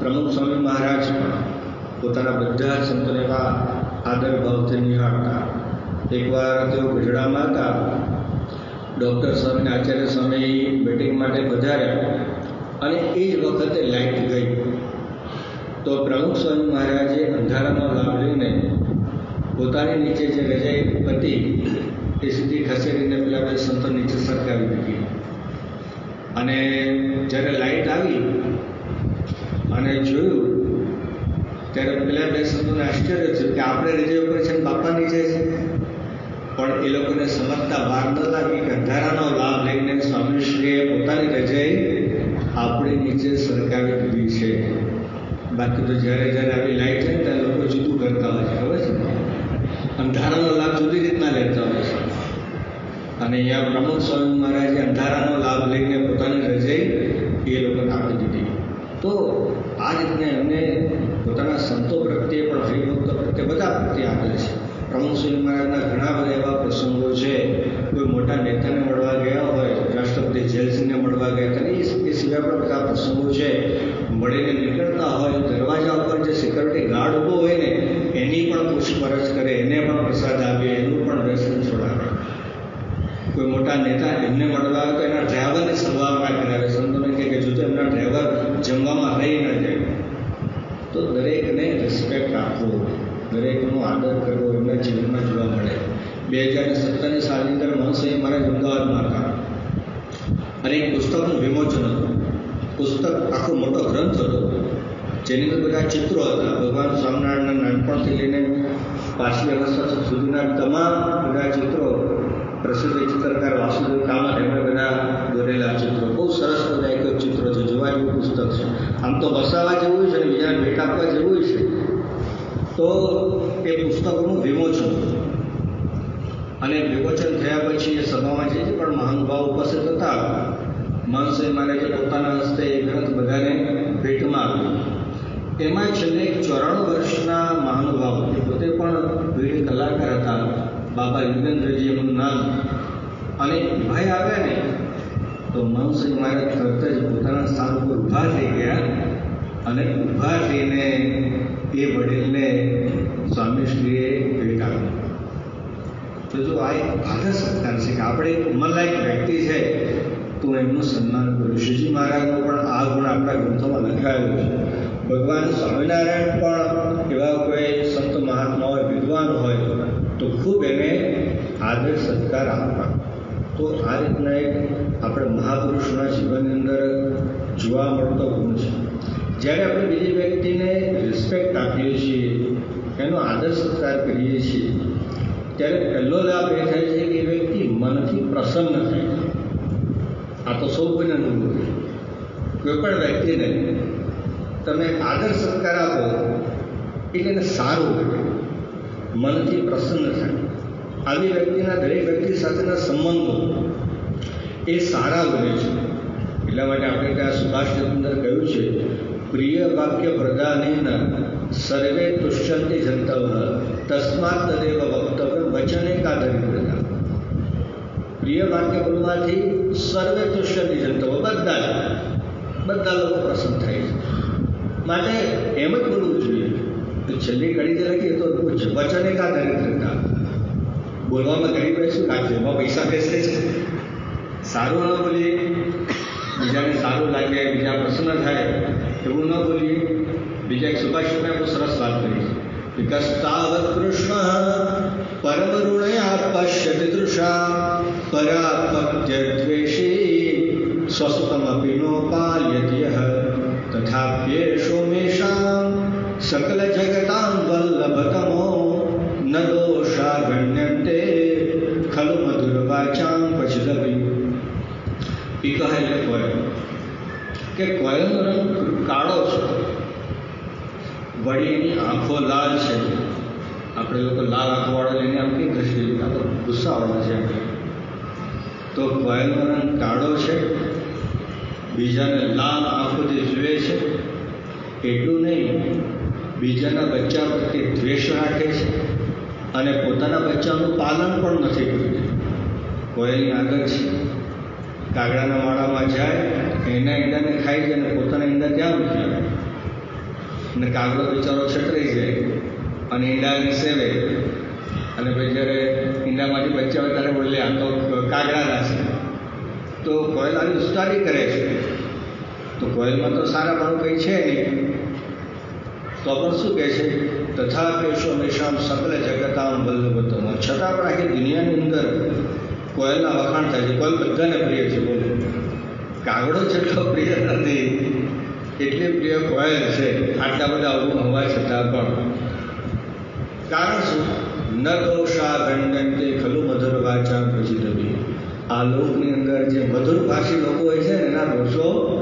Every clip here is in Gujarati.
પ્રમુખ સ્વામી મહારાજ પોતાના બધા સંતોને એવા આદર ભાવથી નિહાળતા. એકવાર તેઓ ગઢડામાં હતા. ડૉક્ટર સ્વામી આચાર્ય સ્વામી મિટિંગ માટે પધાર્યા અને એ જ વખતે લાઇટ ગઈ. તો પ્રમુખ સ્વામી મહારાજે અંધારાનો લાભ લઈને પોતાની નીચે જે રજાઈ હતી, એ સીધી ખસેડીને પેલા બે સંતો નીચે સરકાવી દીધી. અને જ્યારે લાઇટ આવી અને જોયું, ત્યારે પેલા બે સંતોને આશ્ચર્ય થયું કે આપણે રજાઈ ઉપર છે બાપા નીચે છે. પણ એ લોકોને સમજતા વાર ન લાગી કે અંધારાનો લાભ લઈને સ્વામીશ્રીએ પોતાની રજાઈ આપણી નીચે સરકારી દીધી છે. બાકી તો જ્યારે જ્યારે આવી લાઈટ છે ને ત્યારે લોકો જુદું કરતા હોય છે ખબર છે અંધારાનો લાભ જુદી રીતના લેતા હોય છે અને અહીંયા પ્રમુખ સ્વામી મહારાજે અંધારાનો લાભ લઈને પોતાની રજાઈ એ લોકોને આપી દીધી તો આ રીતના એમને પોતાના સંતો પ્રત્યે પણ હરિભક્તો પ્રત્યે બધા પ્રત્યે આપેલ છે પ્રમુખ સ્વામી મહારાજના ઘણા બધા એવા પ્રસંગો છે કોઈ મોટા નેતાને મળવા ગયા હોય રાષ્ટ્રપતિ જેલસિંહને મળવા ગયા હતા એ એ સિવાય પણ બધા પ્રસંગો છે મળીને નીકળતા હોય દરવાજા ઉપર જે સિક્યોરિટી ગાર્ડ ઊભો હોય ને એની પણ પૂછપરછ કરે એને પણ પ્રસાદ આપે એનું પણ વ્યસન છોડાવે કોઈ મોટા નેતા એમને મળવા આવે તો એના ડ્રાઈવરને સલવારમાં કરાવે સંતોને કહે કે જો તો એમના ડ્રાઈવર જમવામાં રહી ન જાય તો દરેકને રિસ્પેક્ટ આપવો દરેકનો આદર કરવો એમના જીવનમાં જોવા મળે બે હજાર સત્તરની સાલની અંદર મહંસઈ મહારાજ અમદાવાદમાં હતા અને એક પુસ્તકનું વિમોચન હતું પુસ્તક આખો મોટો ગ્રંથ હતો જેની અંદર બધા ચિત્રો હતા ભગવાન સ્વામિનારાયણના નાનપણથી લઈને પાછલી અવસ્થા સુધીના તમામ બધા ચિત્રો પ્રસિદ્ધ ચિત્રકાર વાસુદેવ કામત એમણે બધા દોરેલા ચિત્રો બહુ સરસ બધા એક ચિત્રો છે જોવા જેવું પુસ્તક છે આમ તો વસાવા જેવું છે બીજાને ભેટ આપવા જેવું છે. તો એ પુસ્તકોનું વિમોચન. અને વિમોચન થયા પછી એ સભામાં જે પણ મહાનુભાવ ઉપસ્થિત હતા મહંસય મહારાજે પોતાના હસ્તે એ ગ્રંથ બધાને ભેટમાં આપ્યો. એમાં છેલ્લે ચોરાણું વર્ષના મહાનુભાવ પોતે પણ વીર કલાકાર હતા બાબા યુગેન્દ્રજી એમનું નામ. અને ભાઈ આવ્યા ને તો મહંસય મહારાજ તરત જ પોતાના સ્થાન ઉપર ઊભા થઈ ગયા અને ઊભા થઈને એ વડીલને સ્વામીશ્રીએ ભેટ આપી તો જો આ એક આદર સત્કાર છે કે આપણે એક ઉંમરલાયક વ્યક્તિ છે, તો એમનું સન્માન કર્યું. શ્રીજી મહારાજનો પણ આ ગુણ આપણા ગ્રંથોમાં લખાયેલો છે. ભગવાન સ્વામિનારાયણ પણ એવા કોઈ સંત મહાત્મા હોય, વિદ્વાન હોય, તો ખૂબ એને આદર સત્કાર આપવા. તો આ રીતના એક આપણે મહાપુરુષના જીવનની અંદર જોવા મળતો ગુણ છે. જ્યારે આપણે બીજી વ્યક્તિને રિસ્પેક્ટ આપીએ છીએ, એનો આદર સત્કાર કરીએ છીએ, ત્યારે પહેલો લાભ એ થાય છે કે એ વ્યક્તિ મનથી પ્રસન્ન થાય છે. આ તો સૌ કોઈને અનુભવ છે. કોઈ પણ વ્યક્તિને તમે આદર સત્કાર આપો એટલે એને સારું લાગે. મનથી પ્રસન્ન થાય. આવી વ્યક્તિના દરેક વ્યક્તિ સાથેના સંબંધો એ સારા બને છે. એટલા માટે આપણે ત્યાં સુભાષચંદ્ર કહ્યું છે, પ્રિય વાક્ય પ્રદાનેન સર્વે તુષ્યંતિ જંતવ, તસ્માત તદેવ વક્તવ્ય વચને કા દરિદ્રતા પ્રિય વાક્ય બોલવાથી સર્વે તુષ્યંતિ જંતવ બધા બધા લોકો પ્રસન્ન થાય છે. માટે એમ જ બોલવું જોઈએ તો છેલ્લી કડી જે લખીએ તો વચને કા દરિદ્રતા બોલવામાં ગરીબ શું કાંઈ એમાં પૈસા બેસે છે. સારું ન બોલીએ બીજાને સારું લાગે બીજા પ્રસન્ન થાય એવું ન બોલીએ બીજા એક સુભાષિતને બહુ સરસ વાત કરી છે વિકસ્તાવત કૃષ્ણ પરમ ઋણયા પશ્યતિ દૃશા પરાપત્ય દ્વેષી સ્વસ્તમપી નો પાલ્યત્યઃ તથાપ્યેષો મેષાં સકલ જગતાં વલ્લભતમો ન દોષા ગણ્યન્તે ખલુ મધુરવાચાં પચદવી એ કહે એટલે કોયલ કે કોયલનો રંગ કાળો છે. વળી એની આંખો લાલ છે. આપણે લોકો લાલ આંખોવાળા લઈને આમ કંઈ ઘસી આ તો ગુસ્સાવાળા છે આપણે તો કોયલનો રંગ કાળો છે. બીજાને લાલ આંખોથી જુએ છે, એટલું નહીં, બીજાના બચ્ચા પ્રત્યે દ્વેષ રાખે છે અને પોતાના બચ્ચાનું પાલન પણ નથી કરતું. કોયલની આગળ છે. કાગડાના માળામાં જાય, એના ઈંડાને ખાઈ જાય અને પોતાના ઈંડા ત્યાં મૂકી અને કાગડો બિચારો છતરાઈ જાય અને ઈંડાની સેવે. અને પછી જ્યારે ઈંડામાંથી બચ્ચા હોય ત્યારે બોલે, આ તો કાગડાના છે. તો કોયલ આવી ઉસ્તારી કરે છે. તો કોયલમાં તો સારા પણ કંઈ છે નહીં. તો પણ શું કહે છે? તથા પેશો નિશામ સકલ જગતામ વલ્લભતમ છતાં પણ આખી દુનિયાની અંદર કોયલના વખાણ થાય છે. કોયલ બધાને પ્રિય છે બોલો. કાગડો જેટલો પ્રિય નથી, એટલે પ્રિય કોયલ છે. આટલા બધા હોવા છતાં પણ. કારણ શું? નરદોષા ગંડંતે ખલુ મધુર વાચા રવિ આ લોકની અંદર જે મધુર ભાષી લોકો હોય છે ને, એના દોષો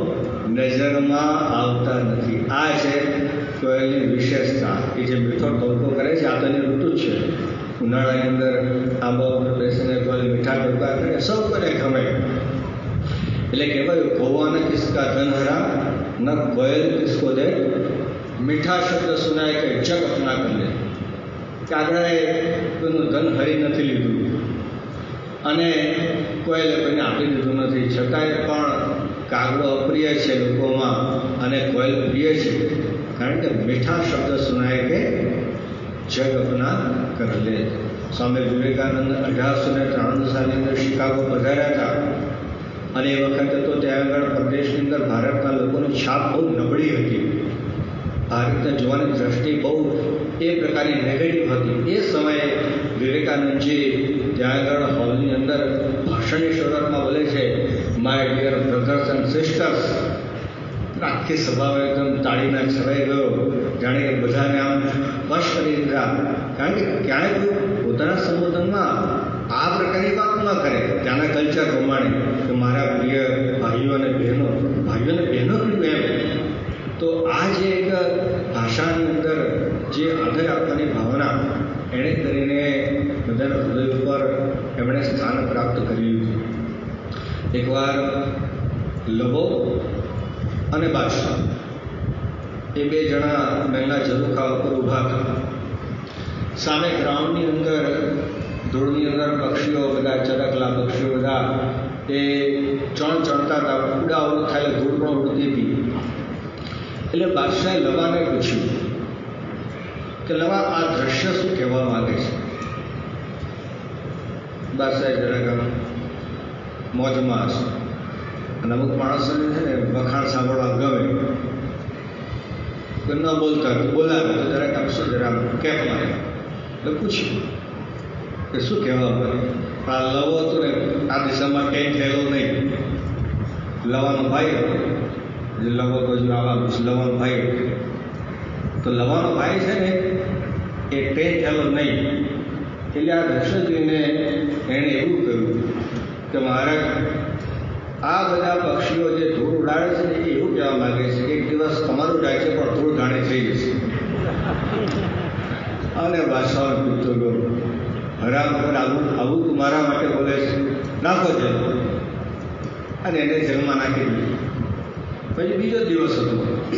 નજરમાં આવતા નથી. આ છે કોયલની વિશેષતા. એ જે મીઠો ટોલકો કરે છે, આ તો એની ઋતુ જ છે. ઉનાળાની અંદર આંબા મીઠા કરીને સૌ કરે ખવાય એટલે કહેવાય કૌવાને કિસકા ધન હરા ન ગોયલ કિસકો દે મીઠા શબ્દ સુનાય કે જગ અપના કરે કાગડાએ કોઈનું ધન હરી નથી લીધું. અને કોયલે કોઈને આપી દીધું નથી. છતાંય પણ કાગડો અપ્રિય છે લોકોમાં અને કોયલ પ્રિય છે. કારણ કે મીઠા શબ્દ સુનાય કે જગ અપના કર લે. સ્વામી વિવેકાનંદ અઢારસો ને ત્રાણું સાલની અંદર શિકાગો પધાર્યા હતા. અને એ વખતે તો ત્યાં આગળ પ્રદેશની અંદર ભારતના લોકોની છાપ બહુ નબળી હતી. ભારતને જોવાની દ્રષ્ટિ બહુ એ પ્રકારની નેગેટિવ હતી. એ સમયે વિવેકાનંદજી ત્યાં આગળ હોલની અંદર ભાષણની શરૂઆતમાં બોલે છે my dear brothers and sisters આખી સભામાં એકદમ તાળીના છવાઈ ગયો. જાણે કે બધાને આમ વશ કરી દીધા કારણ કે ક્યાંય પોતાના સંબોધનમાં આ પ્રકારની વાત ન કરે. ત્યાંના કલ્ચર પ્રમાણે કે મારા પ્રિય ભાઈઓ અને બહેનો, ભાઈઓ અને બહેનો કીધું એમ. તો આ જે એક ભાષાની અંદર જે આદર આપવાની ભાવના એણે કરીને બધાના હૃદય ઉપર એમણે સ્થાન પ્રાપ્ત કર્યું. એકવાર લભો અને બાદશાહ, એ બે જણા મહેલા ઝરૂખા ઉપર ઊભા હતા. સામે ગ્રાઉન્ડની અંદર ધૂળની અંદર પક્ષીઓ બધા ચરકલા પક્ષીઓ બધા એ ચણ ચણતા હતા, ઉડા ઉડ થાય ધૂળ પણ ઉડતી હતી. એટલે બાદશાહે લવાને પૂછ્યું કે લવા, આ દ્રશ્ય શું કહેવા માંગે છે? બાદશાહે જરાક મોજમાં હશે અને અમુક માણસોને છે ને વખાણ સાંભળવા ગમે. ન બોલતા બોલાવે જરાક આપશો જરા કેપ મારે. એટલે પૂછ્યું કે શું કહેવા આ લવો હતો ને, આ દિશામાં કંઈ થયેલો નહીં. લવાનો ભાઈ જે લવો તો જો આવા લવાનો ભાઈ તો લવાનો ભાઈ છે ને, એ ટેન થયેલો નહીં. એટલે આ દ્રશ્ય જોઈને એણે એવું કહ્યું કે મહારાજ, આ બધા પક્ષીઓ જે ધૂળ ઉડાડે છે એ એવું કહેવા માંગે છે કે એક દિવસ તમારું ઉડાય છે પણ ધૂળ ધાણે થઈ જશે. અને ભાષાઓ ગયો હરામ પર આવું આવું તું મારા માટે બોલે છે. નાખો જેલ. અને એને જેલમાં નાખી દીધું. પછી બીજો દિવસ હતો.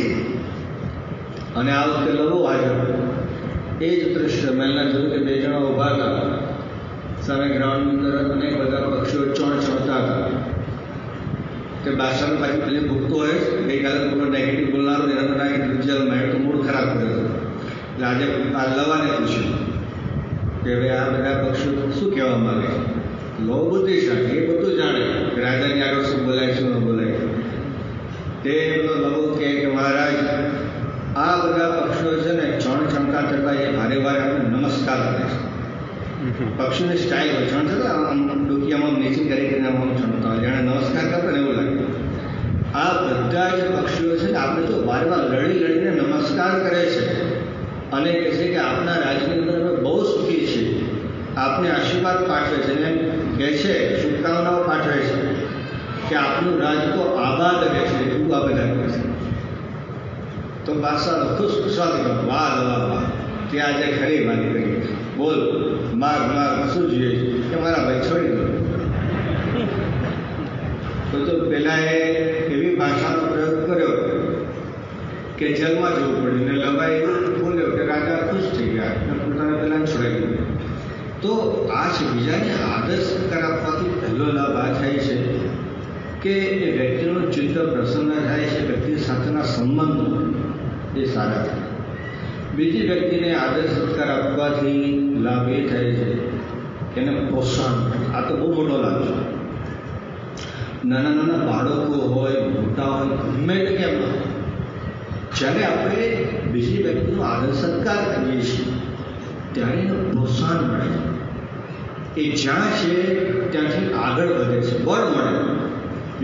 અને આ વખતે લવો હાજર એ જ દૃશ્ય મેલના જોયું કે બે જણા ઊભા હતા. સામે ગ્રાઉન્ડની અંદર અનેક બધા પક્ષીઓ ચણ ચણતા હતા. કે બાદશાહનું પાછું પેલી ભૂખતો હોય ગઈકાલે પૂરો નેગેટિવ બોલનારો એના તો નાખી એ તો મૂળ ખરાબ કર્યો એટલે આજે આ લવાને પૂછ્યું કે હવે આ બધા પક્ષીઓ શું કહેવા માંગે? લો બુદ્ધિશાળી એ બધું જાણે કે રાજાની આગળ શું બોલાય, શું ન બોલાય. તે એમનો લવું કહે કે મહારાજ, આ બધા પક્ષીઓ છે ને ચણ ચણતા ચડતા એ ભારે ભારે નમસ્કાર કરે છે. પક્ષીની સ્ટાઇલ હોય ચણ થતા આમ ડુકિયામાં નીચે કરી કરીને આમ ચણતા હોય. જાણે નમસ્કાર કરતા ને એવું લાગે. આ બધા જે પક્ષીઓ છે ને, આપણે તો વાર વાર લડી લડીને નમસ્કાર કરે છે. અને કહે છે કે આપના રાજની અંદર બહુ સુખી છીએ. આપને આશીર્વાદ પાઠવે છે ને કહે છે, શુભકામનાઓ પાઠવે છે કે આપનું રાજ તો આબાદ રહે છે એવું આ બધા કહે છે. તો બાદશાહ ખુશ ખુશાલ વાહ લવા વાહ તે આજે ખરી માની કરી. બોલ, માર માર, શું જોઈએ કે મારા ભાઈ છોડી દો. તો તો પહેલાં એ એવી ભાષાનો પ્રયોગ કર્યો કે જેલમાં જવું પડ્યું ને લવાઈ બોલ્યો કે રાજા ખુશ થઈ ગયા અને પોતાને પહેલાં છોડાઈ દીધું તો આ છે બીજાને આદર્શ સત્કાર આપવાથી પહેલો લાભ આ થાય છે કે એ વ્યક્તિનું ચિત્ત પ્રસન્ન થાય છે, વ્યક્તિ સાથેના સંબંધો એ સારા થાય. બીજી વ્યક્તિને આદર સત્કાર આપવાથી લાભ એ થાય છે એને પ્રોત્સાહન આ તો બહુ મોટો લાભ છે. નાના નાના બાળકો હોય, મોટા હોય, ગમે તે કેમ. જ્યારે આપણે બીજી વ્યક્તિનો આદર સત્કાર કરીએ છીએ, ત્યારે એનું પ્રોત્સાહન મળે. છે એ જ્યાં છે, ત્યાંથી આગળ વધે છે. બળ મળે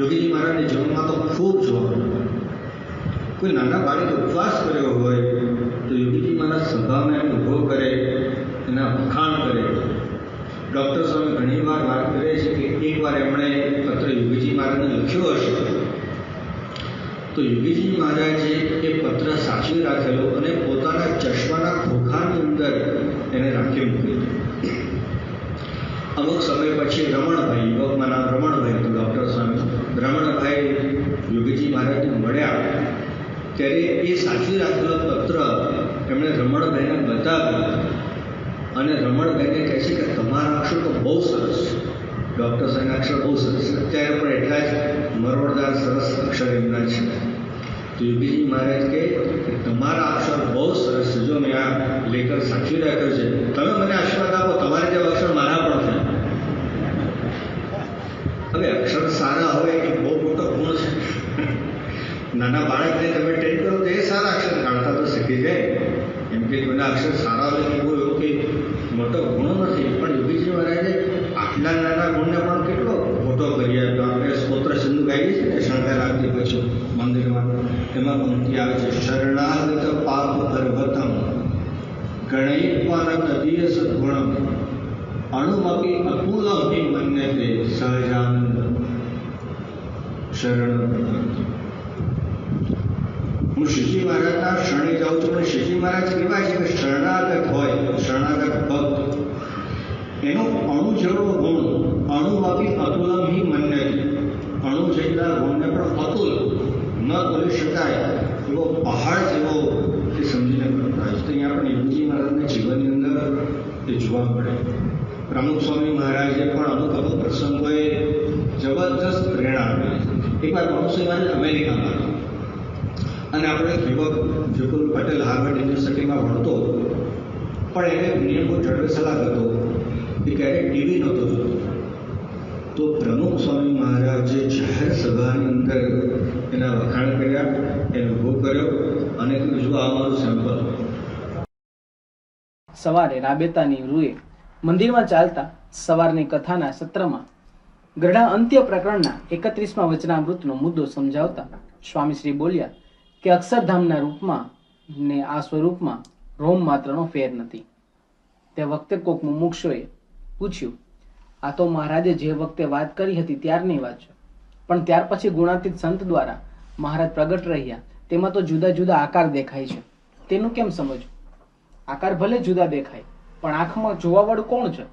યોગીજી મહારાજને જીવનમાં તો ખૂબ જોવા મળે. કોઈ નાના બાળકે ઉપવાસ કર્યો હોય, તો યોગીજી મહારાજ સભામાં એને ઊભો કરે, એના વખાણ કરે. ડૉક્ટર સ્વામી ઘણીવાર વાત કરે છે કે એકવાર એમણે પત્ર યોગીજી મહારાજને લખ્યો હશે. તો યોગીજી મહારાજે એ પત્ર સાચવી રાખેલો અને પોતાના ચશ્માના ખોખાની અંદર એને રાખી મૂક્યું. અમુક સમય પછી રમણભાઈ યુવકમાં નામ રમણભાઈ હતું, ડૉક્ટર સ્વામી. રમણભાઈ યોગીજી મહારાજને મળ્યા. ત્યારે એ સાચવી રાખેલો પત્ર એમણે રમણભાઈને બતાવ્યો. અને રમણભાઈને કહે છે કે તમારા અક્ષર તો બહુ સરસ ડૉક્ટર સાહેબના અક્ષર બહુ સરસ અત્યારે પણ એટલા જ મરોડદાર સરસ અક્ષર એમના છે. તો યોગીજી મહારાજ કહે કે તમારા અક્ષર બહુ સરસ છે. જો મેં આ લેખર સાચવી રાખ્યો છે, તમે મને આશીર્વાદ આપો, તમારે જે અક્ષર મારા પણ છે હવે અક્ષર સારા હોય એ બહુ મોટો ગુણ છે નાના બાળકને તમે ટ્રેન કરો તો એ સારા અક્ષર કાઢતા તો શીખી જાય. એમ કે કોઈના અક્ષર સારા હોય કોઈ એવો કે મોટો ગુણ નથી, પણ યોગીજી મહારાજે આટલા નાના ગુણને પણ કેટલો મોટો કરી આપ્યો. આપણે સ્તોત્ર સિંધુ ગાઈએ છીએ ને શણગાર આપતી પછી મંદિરમાં. એમાં પંક્તિ આવે છે, શરણાગત પાપ પર્વતમ ગણયિત્વાન તદીય સદગુણમ, અણુમપી અકુલમપી મન્યતે સહજાનંદ. શરણ પ્રપંચ હું શિવજી મહારાજના શરણે જાઉં છું પણ શિવજી મહારાજ કેવા છે કે શરણાગત હોય, શરણાગત ભક્ત. એનો અણુ ગુણ અણુમાંથી અતુલમ હિ મન્ય અણુ જેટલા ગુણને પણ અતુલ ન કરી શકાય એવો પહાડ જેવો એ સમજીને કરતા હોય તો અહીંયા આપણે યોગી મહારાજના જીવનની અંદર એ જોવા મળે. પ્રમુખ સ્વામી મહારાજે પણ અમુક અમુક પ્રસંગોએ જબરદસ્ત પ્રેરણા આપી. એકવાર પ્રમુખ સ્વામી મહારાજ અમેરિકામાં. અને આપણો યુવક વિપુલ પટેલ હાર્વર્ડ યુનિવર્સિટીમાં ભણતો પણ એને નિયમો જડવે સલાહ હતો. એ ક્યારેય ટીવી નહોતો જોતો. તો પ્રમુખ સ્વામી મહારાજે જાહેર સભાની અંદર એના વખાણ કર્યા એનો ભોગ કર્યો અને કીધું આ મારું સેમ્પલ સવારે રાબેતાની રૂએ મંદિરમાં ચાલતા સવારની કથાના સત્રમાં ગઢા અંત્ય પ્રકરણના એકત્રીસમાં વચનામૃતનો મુદ્દો સમજાવતા સ્વામીશ્રી બોલ્યા કે અક્ષરધામના રૂપમાં ને આ સ્વરૂપમાં રોમ માત્રનો ફેર નથી. તે વખતે કોક મુમુક્ષોએ પૂછ્યું, આ તો મહારાજે જે વખતે વાત કરી હતી ત્યારની વાત છે. પણ ત્યાર પછી ગુણાતીત સંત દ્વારા મહારાજ પ્રગટ રહ્યા. તેમાં તો જુદા જુદા આકાર દેખાય છે. તેનું કેમ સમજવું? આકાર ભલે જુદા દેખાય, પણ આંખમાં જોવાવાળું કોણ છે?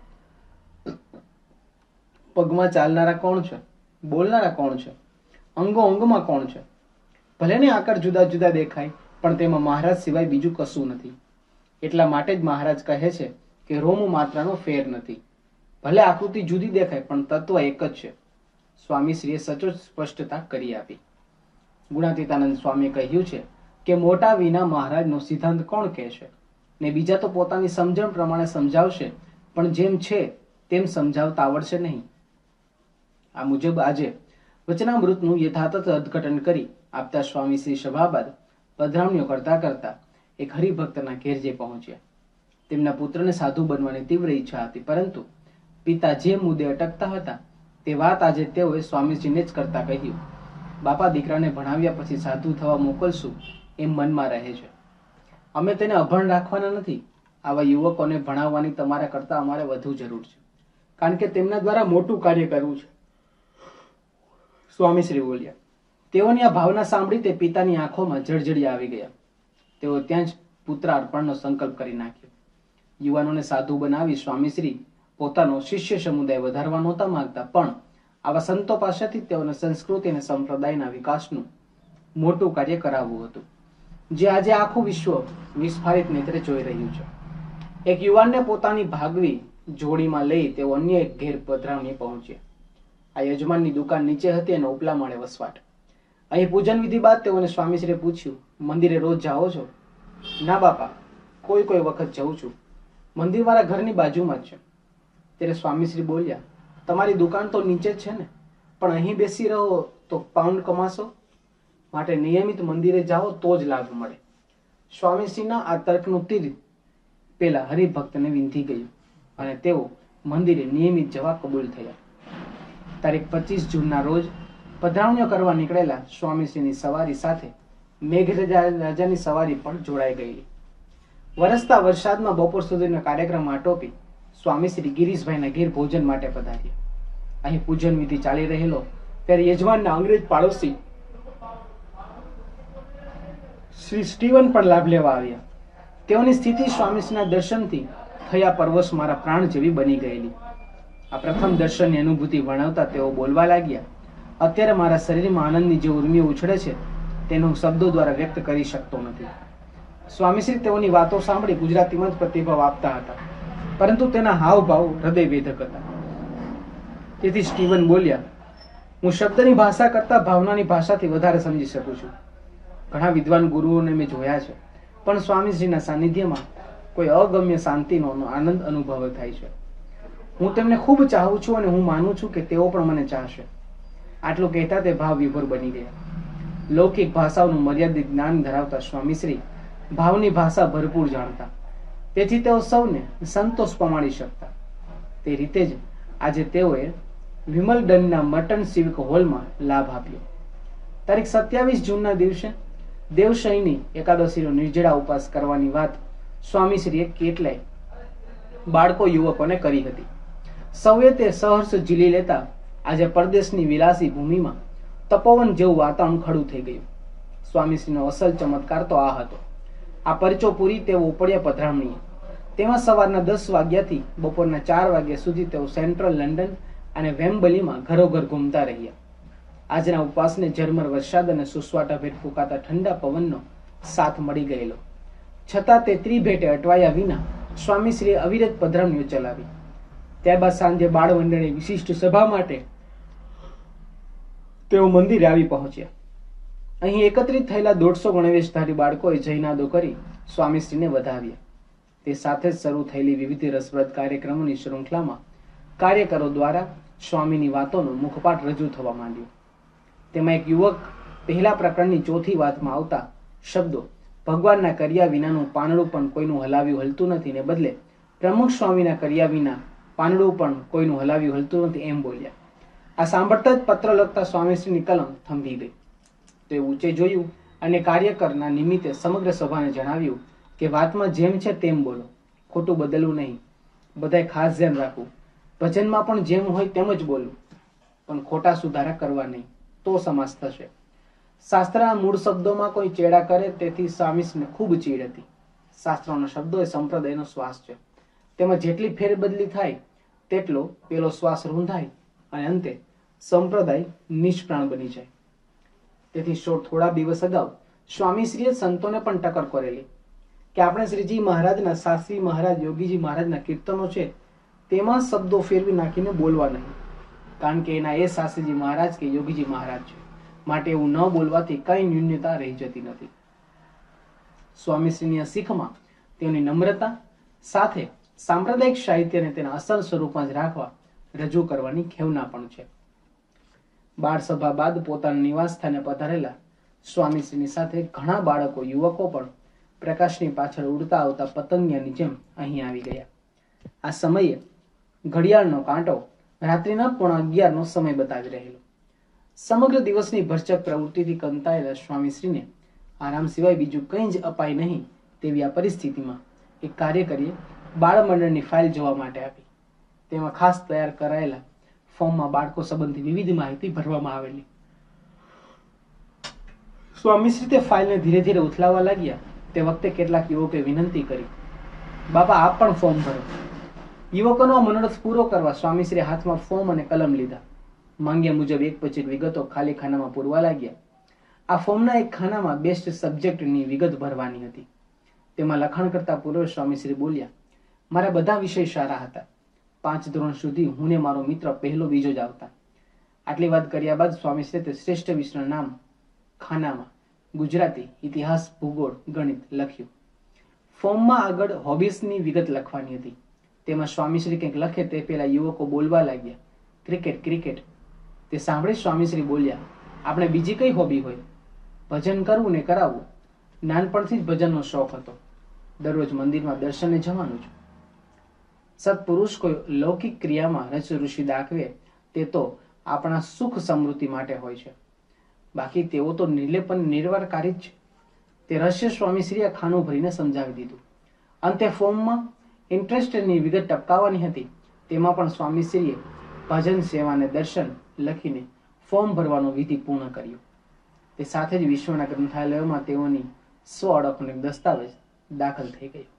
પગમાં ચાલનારા કોણ છે? બોલનારા કોણ છે? અંગો અંગમાં કોણ છે? ભલે ને આકાર જુદા જુદા દેખાય, પણ તેમાં મહારાજ સિવાય બીજું કશું નથી. એટલા માટે જ મહારાજ કહે છે કે રોમ માત્રાનો ફેર નથી. ભલે આકૃતિ જુદી દેખાય, પણ તત્વ એક જ છે. સ્વામીશ્રીએ સચોટ સ્પષ્ટતા કરી આપી. ગુણાતીતાનંદ સ્વામીએ કહ્યું છે કે મોટા વિના મહારાજનો સિદ્ધાંત કોણ કહેશે ને બીજા તો પોતાની સમજણ પ્રમાણે સમજાવશે, પણ જેમ છે તેમ સમજાવતા આવડશે નહીં. આ મુજબ આજે વચનામૃતનું યથાતથ અર્થઘટન કરી આપતા સ્વામી શ્રી સભા બાદ પધરામણીઓ કરતા કરતા એક હરિભક્તના ઘેર જે પહોંચ્યા. તેમના પુત્રને સાધુ બનવાની તીવ્ર ઈચ્છા હતી, પરંતુ પિતા જે મુદ્દે અટકતા હતા તે વાત આજે તેઓએ સ્વામીજીને જ કરતા કહ્યું. બાપા દીકરાને ભણાવ્યા પછી સાધુ થવા મોકલશું એમ મનમાં રહે છે. અમે તેને અભણ રાખવાના નથી. આવા યુવકોને ભણાવવાની તમારા કરતા અમારે વધુ જરૂર છે. કારણ કે તેમના દ્વારા મોટું કાર્ય કરવું છે. સ્વામી શ્રી બોલ્યા તેઓની આ ભાવના સાંભળી તે પિતાની આંખોમાં જળજળી આવી ગયા. તેઓ ત્યાં જ પુત્ર અર્પણનો સંકલ્પ કરી નાખ્યો. યુવાનોને સાધુ બનાવી સ્વામીશ્રી પોતાનો શિષ્ય સમુદાય વધારવા નહોતા માંગતા, પણ આવા સંતો પાસેથી તેઓને સંસ્કૃતિ અને સંપ્રદાયના વિકાસનું મોટું કાર્ય કરાવવું હતું. જે આજે આખું વિશ્વ વિસ્ફારિત નેત્રે જોઈ રહ્યું છે. એક યુવાનને પોતાની ભાગવી જોડીમાં લઈ તેઓ અન્ય એક ઘેર પધરાવણી પહોંચ્યા. આ યજમાનની દુકાન નીચે હતી અને ઉપલા માળે વસવાટ. અહીં પૂજન વિધિ બાદ તેઓને સ્વામીશ્રીએ પૂછ્યું, મંદિરે રોજ જાઓ છો? ના બાપા, કોઈ કોઈ વખત જઉં છું. મંદિર મારા ઘરની બાજુમાં જ છે. ત્યારે સ્વામીશ્રી બોલ્યા, તમારી દુકાન તો નીચે જ છે ને, પણ અહીં બેસી રહો તો પાઉન્ડ કમાશો. માટે નિયમિત મંદિરે જાઓ તો જ લાભ મળે. સ્વામીશ્રીના આ તર્કનું તીર પેલા હરિભક્તને વિંધી ગયું અને તેઓ મંદિરે નિયમિત જવા કબૂલ થયા. તારીખ પચીસ જૂનના રોજ પધરાવણીઓ કરવા નીકળેલા સ્વામીશ્રીની સવારી સાથે મેઘરાજાની રાજાની સવારી પણ જોડાઈ ગયેલી. વરસતા વરસાદમાં બપોર સુધીનો કાર્યક્રમ આટોપી સ્વામીશ્રી ગિરીશભાઈના ઘેર ભોજન માટે પધાર્યા. અહીં પૂજન વિધિ ચાલી રહેલો, ત્યારે યજમાનના અંગ્રેજ પાડોશી શ્રી સ્ટીવન પણ લાભ લેવા આવ્યા. તેઓની સ્થિતિ સ્વામીશ્રીના દર્શનથી થયા પરવશ મારા પ્રાણ જેવી બની ગયેલી. આ પ્રથમ દર્શનની અનુભૂતિ વર્ણવતા તેઓ બોલવા લાગ્યા. અત્યારે મારા શરીરમાં આનંદની જે ઉર્મિઓ ઉછળે છે, તેનો હું શબ્દો દ્વારા વ્યક્ત કરી શકતો નથી. સ્વામીશ્રી તેઓની વાતો સાંભળી ગુજરાતીમાં જ પ્રતિભાવ આપતા હતા. પરંતુ તેના હાવભાવ હૃદયવેધક હતા. તેથી સ્ટીવન બોલ્યા, હું શબ્દની ભાષા કરતા ભાવનાની ભાષાથી વધારે સમજી શકું છું. ઘણા વિદ્વાન ગુરુઓને મેં જોયા છે, પણ સ્વામીજીના સાનિધ્યમાં કોઈ અગમ્ય શાંતિનો આનંદ અનુભવ થાય છે. હું તેમને ખૂબ ચાહું છું અને હું માનું છું કે તેઓ પણ મને ચાહશે. આટલું કહેતા તે ભાવ વિભોર બની ગયા. લૌકિક ભાષાઓનું મર્યાદિત જ્ઞાન ધરાવતા સ્વામીશ્રી ભાવની ભાષા ભરપૂર જાણતા. તેથી તેઓ સૌને સંતોષ પમાડી શકતા. તે રીતે જ આજે તેઓએ વિમલડનના મટન સિવિક હોલમાં લાભ આપ્યો. તારીખ સત્યાવીસ જૂનના દિવસે દેવશયની એકાદશીનો નિર્જળા ઉપવાસ કરવાની વાત સ્વામીશ્રીએ કેટલાય બાળકો યુવકોને કરી હતી. સૌએ તે સહર્ષ ઝીલી લેતા આજે પરદેશની વિલાસી ભૂમિમાં તપોવન જેવું વાતાવરણ ખડું થઈ ગયું. સ્વામીશ્રીનો અસલ ચમત્કાર તો આ હતો. આ પરચો પૂરી તેઓ ઉપડ્યા પધરામણીએ. તેમાં સવારના દસ વાગ્યાથી બપોરના ચાર વાગ્યા સુધી તેઓ સેન્ટ્રલ લંડન અને વેમ્બલીમાં ઘરોઘર ઘૂમતા રહ્યા. આજના ઉપવાસને ઝરમર વરસાદ અને સુસવાટાભેર ફૂંકાતા ઠંડા પવનનો સાથ મળી ગયેલો. છતાં તે ત્રિભેટે અટવાયા વિના સ્વામીશ્રીએ અવિરત પધરામણીઓ ચલાવી. ત્યારબાદ સાંજે બાળમંડળની વિશિષ્ટ સભા માટે તેઓ મંદિરે આવી પહોંચ્યા. અહીં એકત્રિત થયેલા દોઢસો ગણવેશધારી બાળકોએ જયનાદો કરી સ્વામીશ્રીને વધાવ્યા. તે સાથે જ શરૂ થયેલી વિવિધ રસપ્રદ કાર્યક્રમોની શૃંખલામાં કાર્યકરો દ્વારા સ્વામીની વાતોનો મુખપાઠ રજૂ થવા માંડ્યો. તેમાં એક યુવક પહેલા પ્રકરણની ચોથી વાતમાં આવતા શબ્દો ભગવાનના કર્યા વિનાનું પાંદડું પણ કોઈનું હલાવ્યું હલતું નથી ને બદલે પ્રમુખ સ્વામીના કર્યા વિના પાંદડું પણ કોઈનું હલાવ્યું હલતું નથી એમ બોલ્યા. આ સાંભળતા જ પત્ર લખતા સ્વામીશ્રીની કલમ થંભી ગઈ તે ઊંચે જોયું અને કાર્યકરના નિમિત્તે સમગ્ર સભાને જણાવ્યું કે વાતમાં જેમ છે તેમ બોલો. ખોટું બદલવું નહીં. બધાએ ખાસ ધ્યાન રાખવું. ભજનમાં પણ જેમ હોય તેમ જ બોલવું. પણ ખોટા સુધારા કરવા નહીં. તો સમાસ થશે. શાસ્ત્રના મૂળ શબ્દોમાં કોઈ ચેડા કરે તેથી સ્વામીશ્રીને ખૂબ ચીડ હતી. શાસ્ત્રોના શબ્દો એ સંપ્રદાયનો શ્વાસ છે. તેમાં જેટલી ફેરબદલી થાય, તેટલો પેલો શ્વાસ રૂંધાય અને અંતે સંપ્રદાય નિષ્પ્રાણ બની જાય. તેથી શો થોડા દિવસ અગાઉ સ્વામીશ્રીએ સંતોને પણ ટક્કર કરેલી કે આપણે શ્રીજી મહારાજના, શાસ્ત્રી મહારાજ, યોગીજી મહારાજના કીર્તનો છે તેમાં શબ્દો ફેરવી નાખીને બોલવા નહીં. કારણ કે એના એ શાસ્ત્રીજી મહારાજ કે યોગીજી મહારાજ છે. માટે એવું ન બોલવાથી કઈ ન્યૂન્યતા રહી જતી નથી. સ્વામીશ્રીની શીખમાં તેઓની નમ્રતા સાથે સાંપ્રદાયિક સાહિત્યને તેના અસલ સ્વરૂપમાં જ રાખવા રજૂ કરવાની ખેવના પણ છે. બાળ સભા બાદ પોતાના નિવાસસ્થાને પધારેલા સ્વામીશ્રીની સાથે ઘણા બાળકો, યુવકો પણ પ્રકાશની પાછળ ઉડતા આવતા પતંગિયાની જેમ અહીં આવી ગયા. આ સમયે ઘડિયાળનો કાંટો રાત્રિના પોણા અગિયારનો સમય બતાવી રહેલો. સમગ્ર દિવસની ભરચક પ્રવૃત્તિથી કંતાયેલા સ્વામીશ્રીને આરામ સિવાય બીજું કંઈ જ અપાય નહીં તેવી આ પરિસ્થિતિમાં એક કાર્યકરીએ બાળમંડળની ફાઇલ જોવા માટે આપી. તેમાં ખાસ તૈયાર કરાયેલા ફોર્મમાં બાળકો સંબંધી વિવિધ માહિતી ભરવામાં આવેલી. સ્વામીશ્રી તે ફાઇલને ધીરે ધીરે ઉથલાવવા લાગ્યા? તે વખતે કેટલાક યુવકે વિનંતી કરી. બાપા, આપ પણ ફોર્મ ભરો. યુવકોનો મનોરથ પૂરો કરવા સ્વામીશ્રી હાથમાં ફોર્મ અને કલમ લીધા. માંગ્યા મુજબ એક પછી વિગતો ખાલી ખાનામાં પૂરવા લાગ્યા. આ ફોર્મના એક ખાનામાં બેસ્ટ સબ્જેક્ટની વિગત ભરવાની હતી. તેમાં લખાણ કરતા પૂર્વે સ્વામીશ્રી બોલ્યા, મારા બધા વિષય સારા હતા. પાંચ ધોરણ સુધી હું ને મારો મિત્ર પહેલો બીજો જ આવતા. આટલી વાત કર્યા બાદ સ્વામીશ્રી તે શ્રેષ્ઠ વિષ્ણુ નામ ખાનામાં ગુજરાતી ઇતિહાસ, ભૂગોળ, ગણિત લખ્યું. ફોર્મમાં આગળ હોબીસની વિગત લખવાની હતી. તેમાં સ્વામીશ્રી કંઈક લખે તે પહેલા યુવકો બોલવા લાગ્યા. Cricket cricket. તે સાંભળી સ્વામીશ્રી બોલ્યા, આપણે બીજી કઈ હોબી હોય? ભજન કરવું ને કરાવવું? નાનપણથી જ ભજનનો શોખ હતો. દરરોજ મંદિરમાં દર્શને જવાનું જ. સત્પુરુષ કોઈ લૌકિક ક્રિયામાં રચ ઋષિ દાખવે તે તો આપણા સુખ સમૃદ્ધિ માટે હોય છે. બાકી તેઓ તો નિર્લેપન નિર્વારકારી જ છે. તે રહસ્ય સ્વામીશ્રીએ ખાનું ભરીને સમજાવી દીધું. અંતે ફોર્મમાં ઇન્ટરેસ્ટની વિગત ટપકાવવાની હતી. તેમાં પણ સ્વામીશ્રીએ ભજન સેવાને દર્શન લખીને ફોર્મ ભરવાનો વિધિ પૂર્ણ કર્યો. તે સાથે જ વિશ્વના ગ્રંથાલયોમાં તેઓની ઓળખનો એક દસ્તાવેજ દાખલ થઈ ગયો.